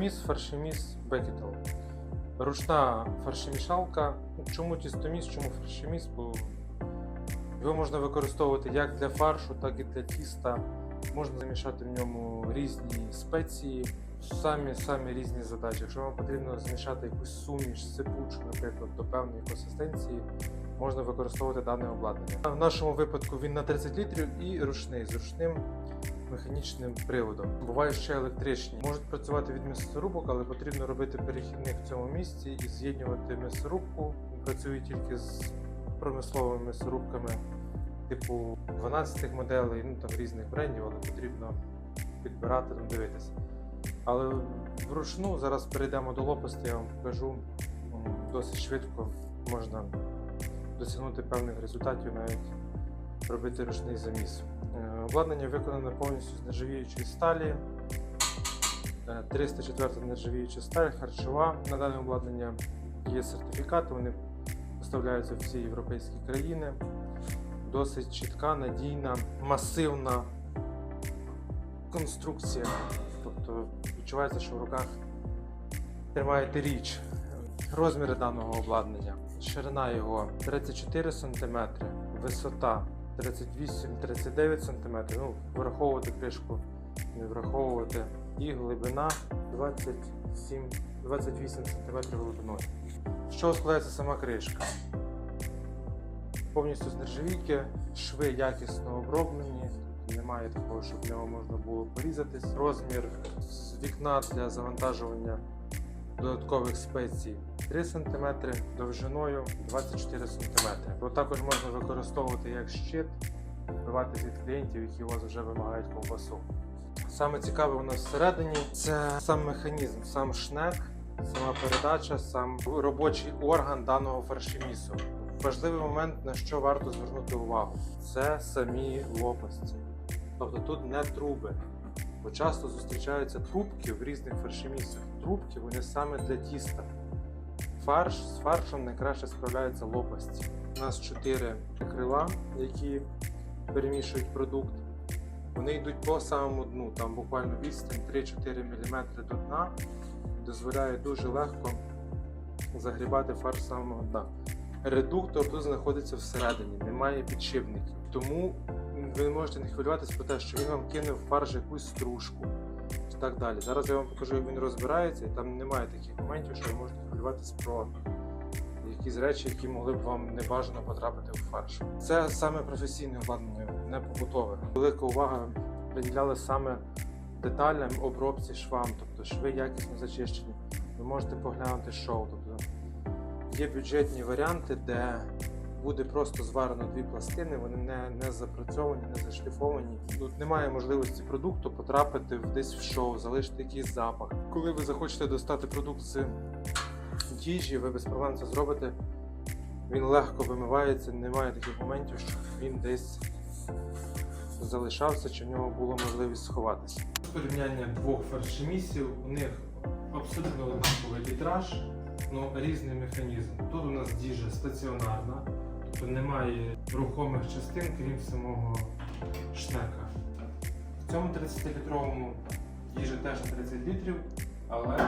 Тістоміс, фаршеміс, бекетел. Ручна фаршемішалка. Чому тістоміс, чому фаршеміс? Бо його можна використовувати як для фаршу, так і для тіста. Можна замішати в ньому різні спеції, самі самі різні задачі. Якщо вам потрібно змішати якусь суміш, сипучу, наприклад, до певної консистенції, можна використовувати дане обладнання. В нашому випадку він на 30 літрів і ручний з ручним механічним приводом. Бувають ще електричні. Можуть працювати від м'ясорубок, але потрібно робити перехідник в цьому місці і з'єднувати м'ясорубку. Він працює тільки з промисловими м'ясорубками, типу 12 моделей, ну там різних брендів, але потрібно підбирати, там дивитися. Але вручну зараз перейдемо до лопасті, я вам покажу досить швидко можна досягнути певних результатів, навіть робити ручний заміс. Е, Обладнання виконане повністю з нержавіючої сталі. Е, 304 нержавіюча сталь, харчова. На дане обладнання є сертифікати, вони поставляються в всі європейські країни. Досить чітка, надійна, масивна конструкція. Тобто відчувається, що в руках тримаєте річ. Розміри даного обладнання. Ширина його 34 см, висота 38-39 см. Ну, враховувати кришку, не враховувати. І глибина 27, 28 см глибиною. З чого складається сама кришка? Повністю з нержавійки, шви якісно оброблені, немає такого, щоб в нього можна було порізатись. Розмір з вікна для завантажування додаткових спецій 3 см, довжиною 24 см. Його також можна використовувати як щит, вбиватись від клієнтів, які у вас вже вимагають ковбасу. Саме цікаве у нас всередині це сам механізм, сам шнек, сама передача, сам робочий орган даного фаршемісу. Важливий момент, на що варто звернути увагу, це самі лопасті. Тобто тут не труби. Бо часто зустрічаються трубки в різних фаршемісах. Трубки вони саме для тіста. Фарш з фаршем найкраще справляються лопасті. У нас чотири крила, які перемішують продукт. Вони йдуть по самому дну, там буквально відстань 3-4 мм до дна, дозволяє дуже легко загрібати фарш з самого дна. Редуктор тут знаходиться всередині, немає підшипників. Тому ви не можете не хвилюватись про те, що він вам кине в фарш якусь стружку так далі. Зараз я вам покажу, як він розбирається, і там немає таких моментів, що ви можете хвилюватись про якісь речі, які могли б вам небажано потрапити в фарш. Це саме професійне обладнання, не побутове. Велика увага приділяли саме деталям обробці швам, тобто шви якісно зачищені. Ви можете поглянути шоу. Тобто є бюджетні варіанти, де буде просто зварено дві пластини, вони не, не запрацьовані, не зашліфовані. Тут немає можливості продукту потрапити в- десь в шоу, залишити якийсь запах. Коли ви захочете достати продукт з їжі, ви без проблем це зробите. Він легко вимивається, немає таких моментів, щоб він десь залишався, чи в нього була можливість сховатися. Порівняння двох фаршемісів, у них абсолютно однаковий літраж, але різний механізм. Тут у нас діжа стаціонарна, немає рухомих частин, крім самого шнека. В цьому 30-літровому діжа теж 30 літрів, але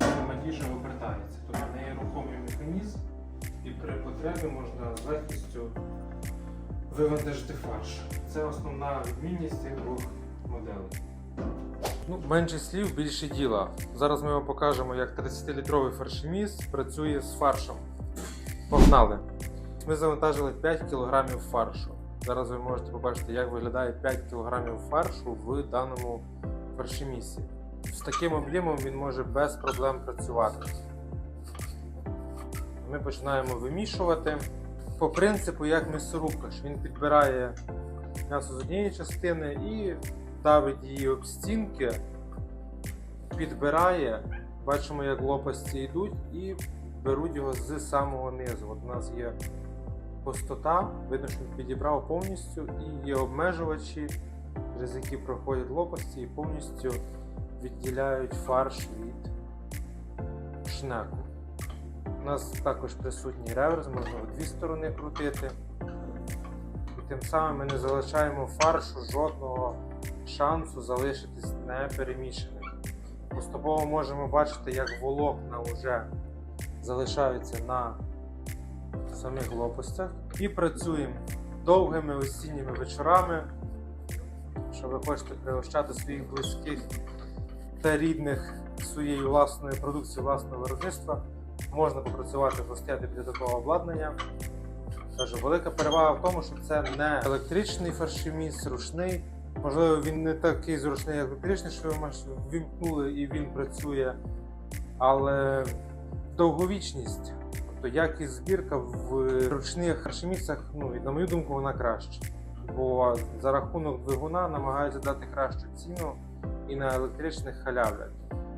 сама діжа обертається. Тобто в неї рухомий механізм, і при потребі можна з легкістю вивантажити фарш. Це основна відмінність цих двох моделей. Ну, менше слів, більше діла. Зараз ми вам покажемо, як 30-літровий фаршеміс працює з фаршем. Погнали! Ми завантажили 5 кг фаршу. Зараз ви можете побачити, як виглядає 5 кг фаршу в даному фаршемісі. З таким об'ємом він може без проблем працювати. Ми починаємо вимішувати. По принципу, як м'ясорубка, що він підбирає м'ясо з однієї частини і давить її об стінки, підбирає. Бачимо, як лопасті йдуть і беруть його з самого низу. От у нас є пустота, видно, що він підібрав повністю, і є обмежувачі, через які проходять лопасті і повністю відділяють фарш від шнеку. У нас також присутній реверс, можна в дві сторони крутити. І тим самим ми не залишаємо фаршу жодного шансу залишитись неперемішаним. Поступово можемо бачити, як волокна вже залишаються на самих лопастях. І працюємо довгими осінніми вечорами, що ви хочете пригощати своїх близьких та рідних своєю власною продукцією власного виробництва. Можна попрацювати, постояти біля такого обладнання. Кажу, велика перевага в тому, що це не електричний фаршеміс, ручний. Можливо, він не такий зручний, як електричний, що ви ввімкнули і він працює. Але довговічність, тобто якість збірка в ручних фаршемісах, ну, на мою думку, вона краща. Бо за рахунок двигуна намагаються дати кращу ціну і на електричних халявлять.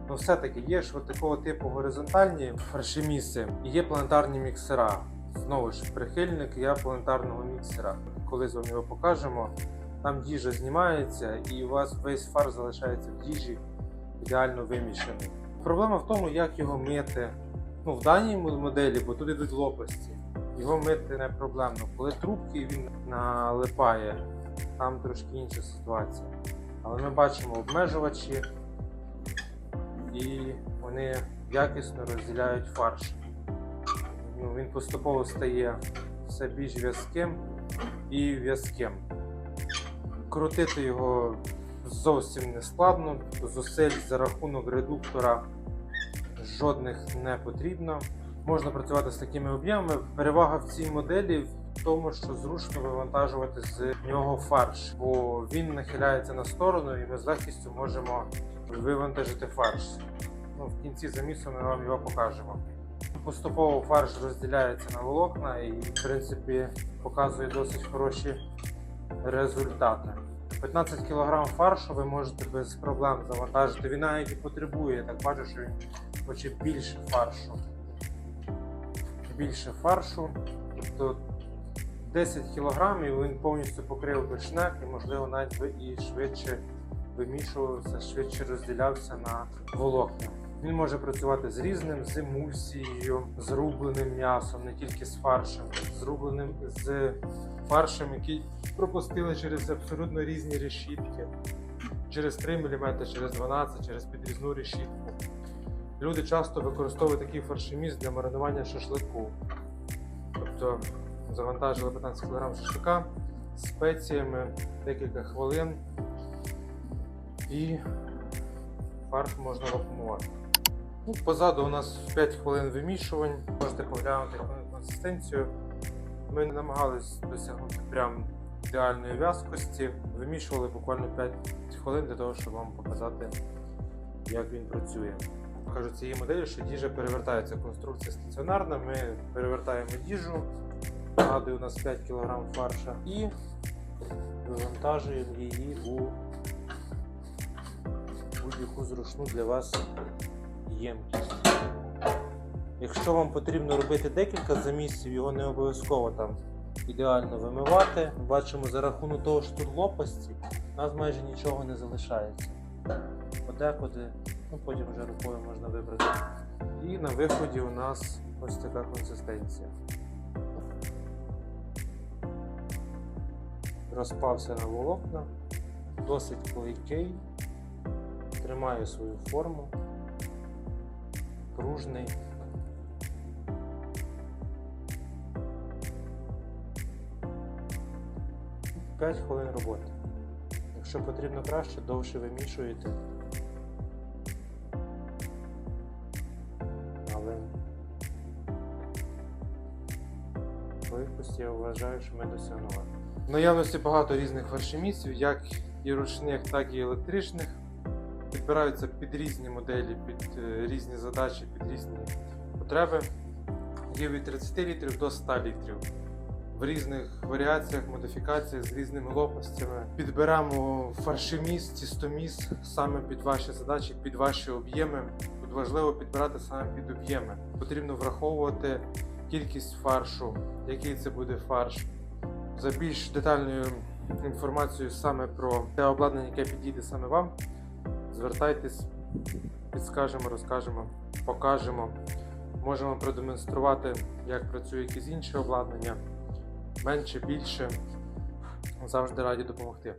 Ну, все-таки є ж от такого типу горизонтальні фаршеміси і є планетарні міксера. Знову ж прихильник я планетарного міксера. Колись вам його покажемо. Там їжа знімається і у вас весь фарш залишається в їжі ідеально вимішаний. Проблема в тому, як його мити. Ну, в даній моделі, бо тут йдуть лопасті. Його мити не проблемно. Коли трубки він налипає, там трошки інша ситуація. Але ми бачимо обмежувачі, і вони якісно розділяють фарш. Ну, він поступово стає все більш в'язким і в'язким. Крутити його зовсім не складно, зусиль за рахунок редуктора жодних не потрібно. Можна працювати з такими об'ємами. Перевага в цій моделі в тому, що зручно вивантажувати з нього фарш, бо він нахиляється на сторону і ми з легкістю можемо вивантажити фарш. Ну, в кінці замісу ми вам його покажемо. Поступово фарш розділяється на волокна і, в принципі, показує досить хороші результати. 15 кг фаршу ви можете без проблем завантажити. Він навіть і потребує, я так бачу, що він хоче більше фаршу. Більше фаршу. Тобто 10 кг він повністю покрив бешнек і, можливо, навіть би і швидше вимішувався, швидше розділявся на волокна. Він може працювати з різним, з емульсією, з рубленим м'ясом, не тільки з фаршем, з з фаршем, який пропустили через абсолютно різні решітки. Через 3 мм, через 12, через підрізну решітку. Люди часто використовують такий фаршеміс для маринування шашлику. Тобто завантажили 15 кг шашлика спеціями декілька хвилин і фарш можна вакуумувати. Ну, позаду у нас 5 хвилин вимішувань. Можете поглянути консистенцію. Ми не намагались досягнути прям ідеальної в'язкості. Вимішували буквально 5 хвилин для того, щоб вам показати, як він працює. Кажу цієї моделі, що діжа перевертається. Конструкція стаціонарна. Ми перевертаємо діжу. Нагадую, у нас 5 кг фарша і вивантажуємо її у будь-яку зручну для вас ємкість. Якщо вам потрібно робити декілька замісів, його не обов'язково там ідеально вимивати. Бачимо за рахунок того, що тут лопасті, у нас майже нічого не залишається. Подекуди, ну потім вже рукою можна вибрати. І на виході у нас ось така консистенція. Розпався на волокна, досить клейкий, тримає свою форму, пружний. П'ять хвилин роботи. Якщо потрібно краще, довше вимішуєте. Швидкості я вважаю, що ми досягнули. В наявності багато різних фаршемісів, як і ручних, так і електричних. Підбираються під різні моделі, під е, різні задачі, під різні потреби. Є від 30 літрів до 100 літрів. В різних варіаціях, модифікаціях з різними лопастями. Підберемо фаршеміс, тістоміс саме під ваші задачі, під ваші об'єми. Тут важливо підбирати саме під об'єми. Потрібно враховувати кількість фаршу, який це буде фарш. За більш детальною інформацією саме про те обладнання, яке підійде саме вам, звертайтесь, підскажемо, розкажемо, покажемо. Можемо продемонструвати, як працює якісь інші обладнання. Менше, більше. Завжди раді допомогти.